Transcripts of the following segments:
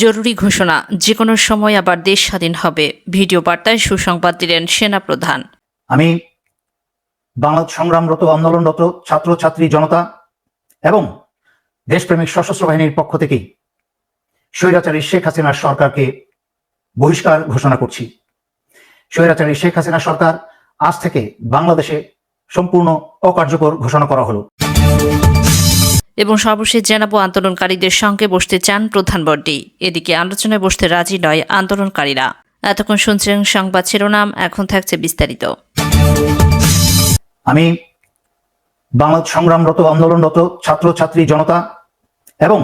জরুরি ঘোষণা। যে কোনো সময় আবার দেশ স্বাধীন হবে। ভিডিও বার্তায় সুসংবাদ দিলেন সেনাপ্রধান আমি বাংলাদেশ সংগ্রামরত আন্দোলনরত ছাত্র, ছাত্রী, জনতা এবং দেশপ্রেমিক সশস্ত্র বাহিনীর পক্ষ থেকেই স্বৈরাচারী শেখ হাসিনার সরকারকে বহিষ্কার ঘোষণা করছি। স্বৈরাচারী শেখ হাসিনা সরকার আজ থেকে বাংলাদেশে সম্পূর্ণ অকার্যকর ঘোষণা করা হলো। এবং সর্বশেষ জানাব, আন্দোলনকারীদের সঙ্গে বসতে চান প্রধান বড্ডি। এদিকে আলোচনায় বসতে রাজি নয় আন্দোলনকারীরা। এতক্ষণ শুনছিলেন সংবাদ শিরোনাম, এখন থাকছে বিস্তারিত। আমি বাংলাদেশ সংগ্রামরত, আন্দোলনরত ছাত্র ছাত্রী জনতা এবং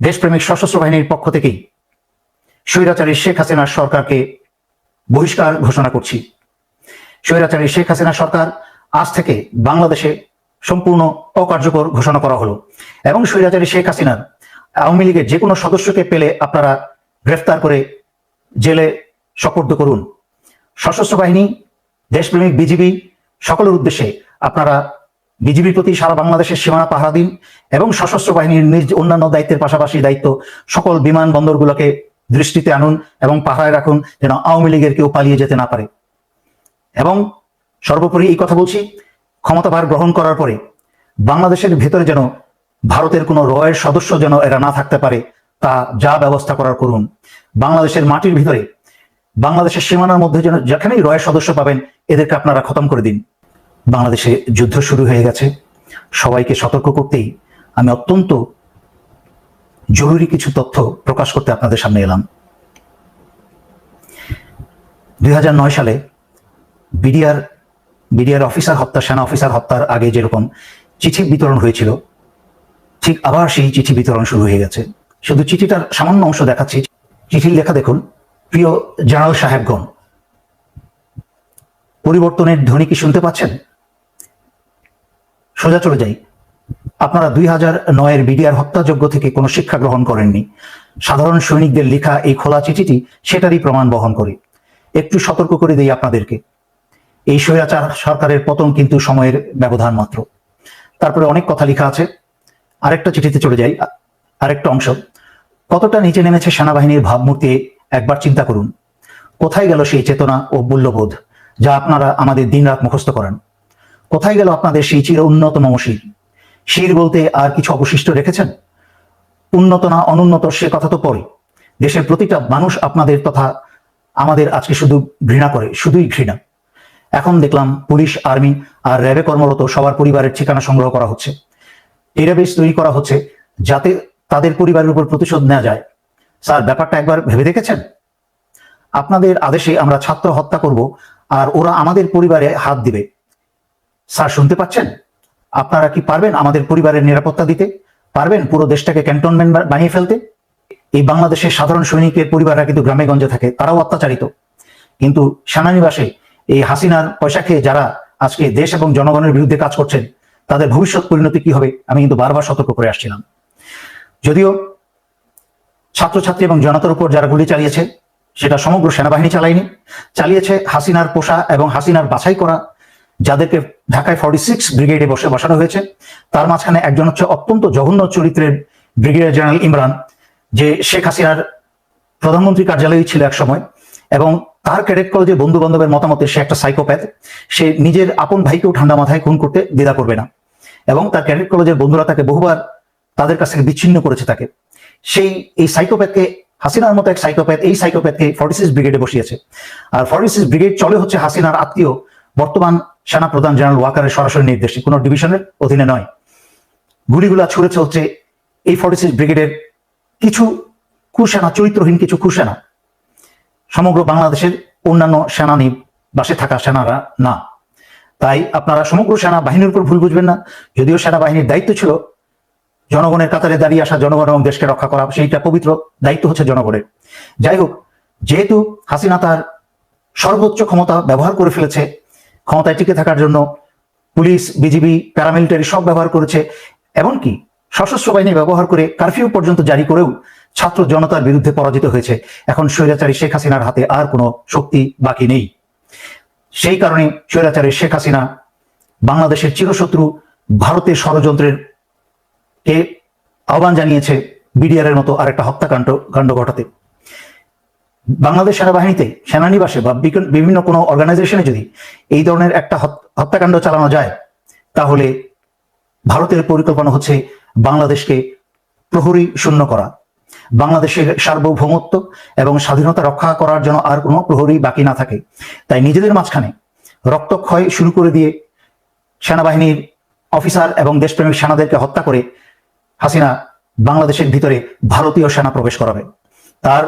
দেশপ্রেমিক সশস্ত্র বাহিনীর পক্ষ থেকেই স্বৈরাচারী শেখ হাসিনার সরকারকে বহিষ্কার ঘোষণা করছি। স্বৈরাচারী শেখ হাসিনা সরকার আজ থেকে বাংলাদেশে সম্পূর্ণ অকার্যকর ঘোষণা করা হলো। এবং স্বৈরাচারী শেখ হাসিনার আওয়ামী লীগের যে কোনো সদস্যকে পেলে আপনারা গ্রেফতার করে জেলে সপর্দ করুন। সশস্ত্র বাহিনী, দেশপ্রেমিক, বিজিবি, সকলের উদ্দেশ্যে আপনারা বিজিবির প্রতি সারা বাংলাদেশের সীমানা পাহারা দিন এবং সশস্ত্র বাহিনীর নিজ অন্যান্য দায়িত্বের পাশাপাশি দায়িত্ব সকল বিমান বন্দরগুলোকে দৃষ্টিতে আনুন এবং পাহারায় রাখুন যেন আওয়ামী লীগের কেউ পালিয়ে যেতে না পারে। এবং সর্বোপরি এই কথা বলছি ক্ষমতাভার গ্রহণ করার পরে বাংলাদেশের ভেতরে যেন ভারতের কোনো রয়ের সদস্য যেন এরা না থাকতে পারে, তা যা ব্যবস্থা করার করুন। বাংলাদেশের মাটির ভিতরে, বাংলাদেশের সীমানার মধ্যে যেন যেখানেই রয়ের সদস্য পাবেন, এদেরকে আপনারা খতম করে দিন। বাংলাদেশে যুদ্ধ শুরু হয়ে গেছে। সবাইকে সতর্ক করতেই আমি অত্যন্ত জরুরি কিছু তথ্য প্রকাশ করতে আপনাদের সামনে এলাম। দুই হাজার নয় সালে বিডিআর বিডিআর অফিসার হত্যা সেনা অফিসার হত্যার আগে যেরকম চিঠি বিতরণ হয়েছিল, ঠিক আবার সেই চিঠি বিতরণ শুরু হয়ে গেছে। শুধু চিঠিটার সামান্য অংশ দেখাচ্ছি। চিঠির লেখা দেখুন, প্রিয় জেনারেল সাহেবগণ, পরিবর্তনের ধ্বনি কি শুনতে পাচ্ছেন? সোজা চলে যাই। আপনারা দুই হাজার নয়ের বিডিআর হত্যাযোগ্য থেকে কোনো শিক্ষা গ্রহণ করেননি। সাধারণ সৈনিকদের লেখা এই খোলা চিঠিটি, সেটারই প্রমাণ বহন করে। একটু সতর্ক করে দেই আপনাদেরকে। এই স্বৈরাচার সরকারের পতন কিন্তু সময়ের ব্যবধান মাত্র। তারপরে অনেক কথা লেখা আছে। আরেকটা চিঠিতে চলে যাই, আরেকটা অংশ। কতটা নিচে নেমেছে সেনাবাহিনীর ভাবমূর্তি, একবার চিন্তা করুন। কোথায় গেল সেই চেতনা ও মূল্যবোধ যা আপনারা আমাদের দিনরাত মুখস্থ করেন? কোথায় গেল আপনাদের সেই চির উন্নত মমশির শির বলতে আর কিছু অবশিষ্ট রেখেছেন? উন্নত না অনুন্নত সে কথা তো পরে। দেশের প্রতিটা মানুষ আপনাদের তথা আমাদের আজকে শুধু ঘৃণা করে, শুধুই ঘৃণা। এখন দেখলাম পুলিশ, আর্মি আর র্যাবে কর্মরত সবার পরিবারের ঠিকানা সংগ্রহ করা হচ্ছে। ডেটাবেস তৈরি করা হচ্ছে যাতে তাদের পরিবারের উপর প্রতিশোধ নেওয়া যায়। স্যার, ব্যাপারটা একবার ভেবে দেখেছেন? আপনাদের আদেশে আমরা ছাত্র হত্যা করব আর ওরা আমাদের পরিবারে হাত দিবে। স্যার, শুনতে পাচ্ছেন? আপনারা কি পারবেন আমাদের পরিবারের নিরাপত্তা দিতে? পারবেন পুরো দেশটাকে ক্যান্টনমেন্ট বানিয়ে ফেলতে? এই বাংলাদেশের সাধারণ সৈনিকের পরিবাররা কিন্তু গ্রামে গঞ্জে থাকে, তারাও অত্যাচারিত। কিন্তু সেনানিবাসে এই হাসিনার পয়সা খেয়ে যারা আজকে দেশ এবং জনগণের বিরুদ্ধে কাজ করছেন, তাদের ভবিষ্যৎ পরিণতি কি হবে? আমি কিন্তু বারবার সতর্ক করে আসছিলাম। যদিও ছাত্রছাত্রী এবং জনতার উপর যারা গুলি চালিয়েছে, সেটা সমগ্র সেনাবাহিনী চালায়নি। চালিয়েছে হাসিনার পোষা এবং হাসিনার বাছাই করা, যাদেরকে ঢাকায় ফর্টি সিক্স ব্রিগেডে বসে বসানো হয়েছে। তার মাঝখানে একজন হচ্ছে অত্যন্ত জঘন্য চরিত্রের ব্রিগেডিয়ার জেনারেল ইমরান, যে শেখ হাসিনার প্রধানমন্ত্রী কার্যালয়ে ছিল এক সময়, এবং তার ক্যাডেট কলেজে বন্ধু বান্ধবের মতামতে সে একটা সাইকোপ্যাথ। সে নিজের আপন ভাইকেও ঠান্ডা মাথায় খুন করতে দ্বিধা করবে না। এবং তার ক্যাডেট কলেজের বন্ধুরা তাকে বহুবার তাদের কাছ থেকে বিচ্ছিন্ন করেছে তাকে। সেই এই সাইকোপ্যাথকে, হাসিনার মতো এক সাইকোপ্যাথ, এই সাইকোপ্যাথকে ফর্টি ব্রিগেডে বসিয়েছে। আর ফর্টি ব্রিগেড চলে হচ্ছে হাসিনার আত্মীয়, বর্তমান সেনা প্রধান জেনারেল ওয়াকারের সরাসরি নির্দেশে। কোনো ডিভিশনের অধীনে নয়। গুলিগুলা ছুড়েছে হচ্ছে এই ফর্টি ব্রিগেডের কিছু কুসেনা, চরিত্রহীন কিছু কুসেনা। সমগ্র বাংলাদেশের অন্যান্য সেনানি বাসে থাকা সেনারা না। তাই আপনারা সমগ্র সেনা বাহিনীর উপর ভুল বুঝবেন না। যদিও সেনাবাহিনীর দায়িত্ব ছিল জনগণের কাতারে দাঁড়িয়ে আসা জনগণ এবং দেশকে রক্ষা করা, সেইটা পবিত্র দায়িত্ব হচ্ছে জনগণের। যাই হোক, যেহেতু হাসিনা তার সর্বোচ্চ ক্ষমতা ব্যবহার করে ফেলেছে, ক্ষমতায় টিকে থাকার জন্য পুলিশ, বিজিবি, প্যারামিলিটারি সব ব্যবহার করেছে, এমনকি সশস্ত্র বাহিনী ব্যবহার করে কারফিউ পর্যন্ত জারি করেও ছাত্র জনতার বিরুদ্ধে পরাজিত হয়েছে। এখন স্বৈরাচারী শেখ হাসিনার হাতে আর কোনো শক্তি বাকি নেই। সেই কারণে স্বৈরাচারী শেখ হাসিনা বাংলাদেশের চিরশত্রু ভারতের ষড়যন্ত্রের কে আহ্বান জানিয়েছে বিডিআর এর মতো আরেকটা হত্যাকাণ্ড, কাণ্ড ঘটাতে। বাংলাদেশ সেনাবাহিনীতে সেনানিবাসে বা বিভিন্ন কোনো অর্গানাইজেশনে যদি এই ধরনের একটা হত্যাকাণ্ড চালানো যায়, তাহলে ভারতের পরিকল্পনা হচ্ছে বাংলাদেশকে প্রহরী শূন্য করা। বাংলাদেশের সার্বভৌমত্ব এবং স্বাধীনতা রক্ষা করার জন্য আর কোনো প্রহরী বাকি না থাকে। তাই নিজেদের মাঝখানে রক্তক্ষয় শুরু করে দিয়ে সেনাবাহিনীর অফিসার এবং দেশপ্রেমিক সেনাদেরকে হত্যা করে হাসিনা বাংলাদেশের ভিতরে ভারতীয় সেনা প্রবেশ করাবে। তার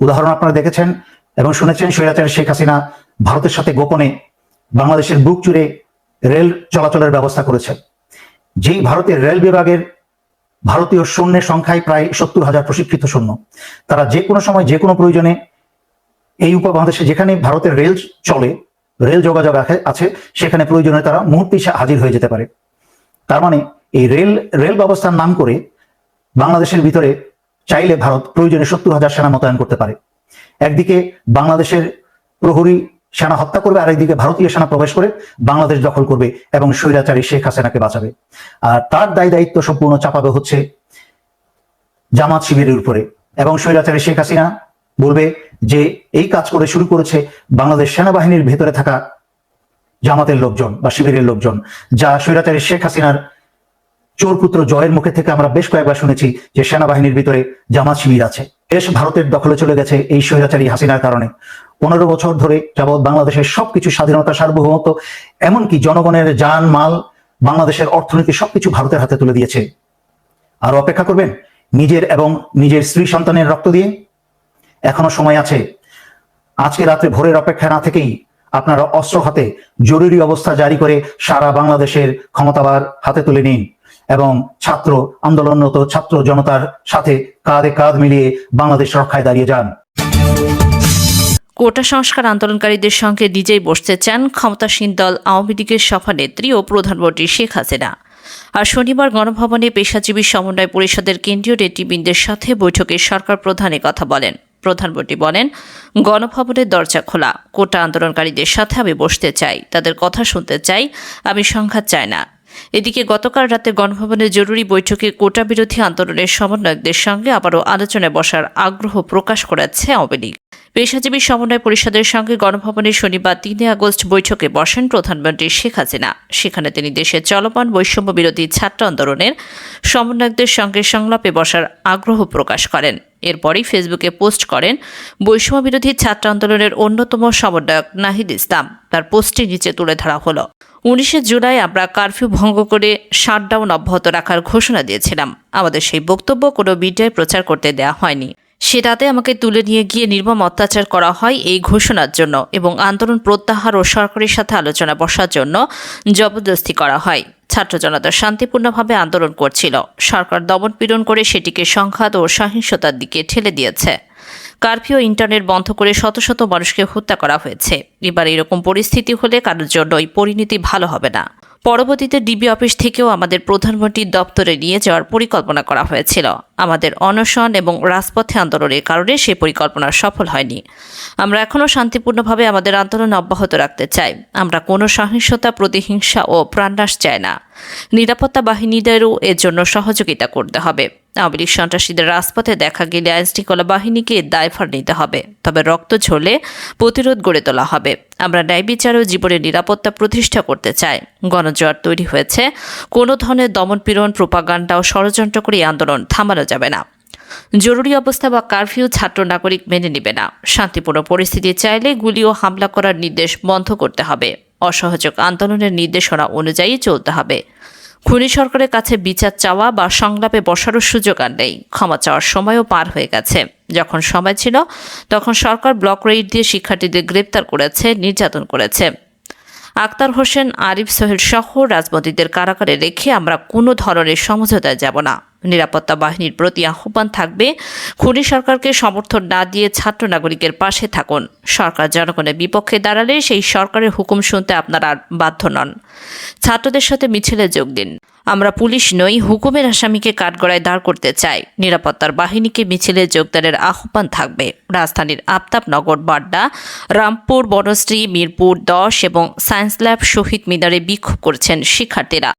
উদাহরণ আপনারা দেখেছেন এবং শুনেছেন স্বৈরাচার শেখ হাসিনা ভারতের সাথে গোপনে বাংলাদেশের বুক জুড়ে রেল চলাচলের ব্যবস্থা করেছে যেই ভারতের রেল বিভাগের ভারতীয় সৈন্যের সংখ্যায় প্রায় সত্তর হাজার প্রশিক্ষিত সৈন্য। তারা যে কোনো সময়, যে কোনো প্রয়োজনে এই উপমহাদেশে যেখানে ভারতের রেল চলে, রেল যোগাযোগ আছে- সেখানে প্রয়োজনে তারা মুহূর্তে হাজির হয়ে যেতে পারে। তার মানে এই রেল রেল ব্যবস্থার নাম করে বাংলাদেশের ভিতরে চাইলে ভারত প্রয়োজনে সত্তর হাজার সেনা মোতায়েন করতে পারে। একদিকে বাংলাদেশের প্রহরী সেনা হত্যা করবে, আর একদিকে ভারতীয় সেনা প্রবেশ করে বাংলাদেশ দখল করবে এবং স্বৈরাচারী শেখ হাসিনাকে বাঁচাবে। আর তার দায় দায়িত্ব সম্পূর্ণ চাপাবে হচ্ছে জামাত শিবিরের উপরে। এবং স্বৈরাচারী শেখ হাসিনা বলবে যে, এই কাজ করে শুরু করেছে বাংলাদেশ সেনাবাহিনীর ভেতরে থাকা জামাতের লোকজন বা শিবিরের লোকজন, যা স্বৈরাচারী শেখ হাসিনার চোরপুত্র জয়ের মুখে থেকে আমরা বেশ কয়েকবার শুনেছি যে সেনাবাহিনীর ভিতরে জামাত শিবির আছে। দেশ ভারতের দখলে চলে গেছে এই স্বৈরাচারী হাসিনার কারণে। পনেরো বছর ধরে যাবৎ বাংলাদেশের সবকিছু স্বাধীনতা সার্বভৌমত্ব, এমনকি জনগণের যান, মাল, বাংলাদেশের অর্থনীতি সবকিছু ভারতের হাতে তুলে দিয়েছে। আরও অপেক্ষা করবেন নিজের এবং নিজের স্ত্রী সন্তানের রক্ত দিয়ে? এখনও সময় আছে। আজকে রাত্রে ভোরের অপেক্ষা না থেকেই আপনারা অস্ত্র হাতে জরুরি অবস্থা জারি করে সারা বাংলাদেশের ক্ষমতাবার হাতে তুলে নিন। এবং ছাত্র আন্দোলনরত ছাত্র জনতার সাথে কাঁধে কাঁধ মিলিয়ে বাংলাদেশ রক্ষায় দাঁড়িয়ে যান। কোটা সংস্কার আন্দোলনকারীদের সঙ্গে নিজেই বসতে চান ক্ষমতাসীন দল আওয়ামী লীগের সভানেত্রী ও প্রধানমন্ত্রী শেখ হাসিনা। আর শনিবার গণভবনে পেশাজীবী সমন্বয় পরিষদের কেন্দ্রীয় নেতৃবৃন্দের সাথে বৈঠকে সরকার প্রধান কথা বলেন। প্রধানমন্ত্রী বলেন, গণভবনের দরজা খোলা, কোটা আন্দোলনকারীদের সাথে আমি বসতে চাই, তাদের কথা শুনতে চাই, আমি সংঘাত চাই না। এদিকে গতকাল রাতে গণভবনের জরুরি বৈঠকে কোটা বিরোধী আন্দোলনের সমন্বয়কদের সঙ্গে আবারও আলোচনায় বসার আগ্রহ প্রকাশ করেছে আওয়ামী লীগ। পেশাজীবী সমন্বয় পরিষদের সঙ্গে গণভবনে শনিবার তিনে আগস্ট বৈঠকে বসেন প্রধানমন্ত্রী শেখ হাসিনা। সেখানে তিনি দেশের চলমান বৈষম্য বিরোধী ছাত্র আন্দোলনের সমন্বয়কদের সঙ্গে সংলাপে বসার আগ্রহ প্রকাশ করেন। এরপরই ফেসবুকে পোস্ট করেন, বৈষম্য বিরোধী ছাত্র আন্দোলনের অন্যতম সমন্বয়ক নাহিদ ইসলাম। তার পোস্টটি নিচে তুলে ধরা হলো। উনিশে জুলাই আমরা কারফিউ ভঙ্গ করে শাটডাউন অব্যাহত রাখার ঘোষণা দিয়েছিলাম। আমাদের সেই বক্তব্য কোনো মিডিয়ায় প্রচার করতে দেওয়া হয়নি। সে রাতে আমাকে তুলে নিয়ে গিয়ে নির্মম অত্যাচার করা হয় এই ঘোষণার জন্য এবং আন্দোলন প্রত্যাহার ও সরকারের সাথে আলোচনা বসার জন্য জবরদস্তি করা হয়। ছাত্র জনতা শান্তিপূর্ণভাবে আন্দোলন করছিল। সরকার দমন পীড়ন করে সেটিকে সংঘাত ও সহিংসতার দিকে ঠেলে দিয়েছে। কারফিউ ইন্টারনেট বন্ধ করে শত শত মানুষকে হত্যা করা হয়েছে। এবার এরকম পরিস্থিতি হলে কারোর জন্যই পরিণতি ভালো হবে না। পরবর্তীতে ডিবি অফিস থেকেও আমাদের প্রধানমন্ত্রীর দপ্তরে নিয়ে যাওয়ার পরিকল্পনা করা হয়েছিল। আমাদের অনশন এবং রাজপথে আন্দোলনের কারণে সেই পরিকল্পনা সফল হয়নি। আমরা এখনও শান্তিপূর্ণভাবে আমাদের আন্দোলন অব্যাহত রাখতে চাই। আমরা কোনো সহিংসতা, প্রতিহিংসা ও প্রাণনাশ চাই না। নিরাপত্তা বাহিনীদেরও এর জন্য সহযোগিতা করতে হবে। আওয়ামী সন্ত্রাসীদের রাজপথে দেখা গেলে আইন আইনশৃঙ্খলা বাহিনীকে দায়ভার নিতে হবে, তবে রক্ত ঝরলে প্রতিরোধ গড়ে তোলা হবে। আমরা ন্যায় বিচার ও জীবনের নিরাপত্তা প্রতিষ্ঠা করতে চাই। গণজোয়ার তৈরি হয়েছে। কোনো ধরনের দমনপীড়ন, প্রোপাগান্ডা ও ষড়যন্ত্র করে আন্দোলন থামানো যাবে না। জরুরি অবস্থা বা কারফিউ ছাত্র নাগরিক মেনে নেবে না। শান্তিপূর্ণ পরিস্থিতি চাইলে গুলি ও হামলা করার নির্দেশ বন্ধ করতে হবে। অসহযোগ আন্দোলনের নির্দেশনা অনুযায়ী চলতে হবে। খুনি সরকারের কাছে বিচার চাওয়া বা সংলাপে বসারও সুযোগ আর নেই। ক্ষমা চাওয়ার সময়ও পার হয়ে গেছে। যখন সময় ছিল, তখন সরকার ব্লক রেইড দিয়ে শিক্ষার্থীদের গ্রেপ্তার করেছে, নির্যাতন করেছে। আক্তার হোসেন, আরিফ সোহেল সহ রাজবন্দীদের কারাগারে রেখে আমরা কোনো ধরনের সমঝোতায় যাব না। নিরাপত্তা বাহিনীর প্রতি আহ্বান থাকবে। খুনি সরকারকে সমর্থন না দিয়ে ছাত্র নাগরিকের পাশে থাকুন। সরকার জনগণের বিপক্ষে দাঁড়ালে সেই সরকারের হুকুম শুনতে আপনারা বাধ্য নন। ছাত্রদের সাথে মিছিলে যোগ দিন। আমরা পুলিশ নই, হুকুমের আসামিকে কাঠগড়ায় দাঁড় করতে চাই। নিরাপত্তার বাহিনীকে মিছিলে যোগদানের আহ্বান থাকবে। রাজধানীর আফতাবনগর বাড্ডা, রামপুর, বনশ্রী, মিরপুর দশ এবং সায়েন্স ল্যাব শহীদ মিনারে বিক্ষোভ করছেন শিক্ষার্থীরা।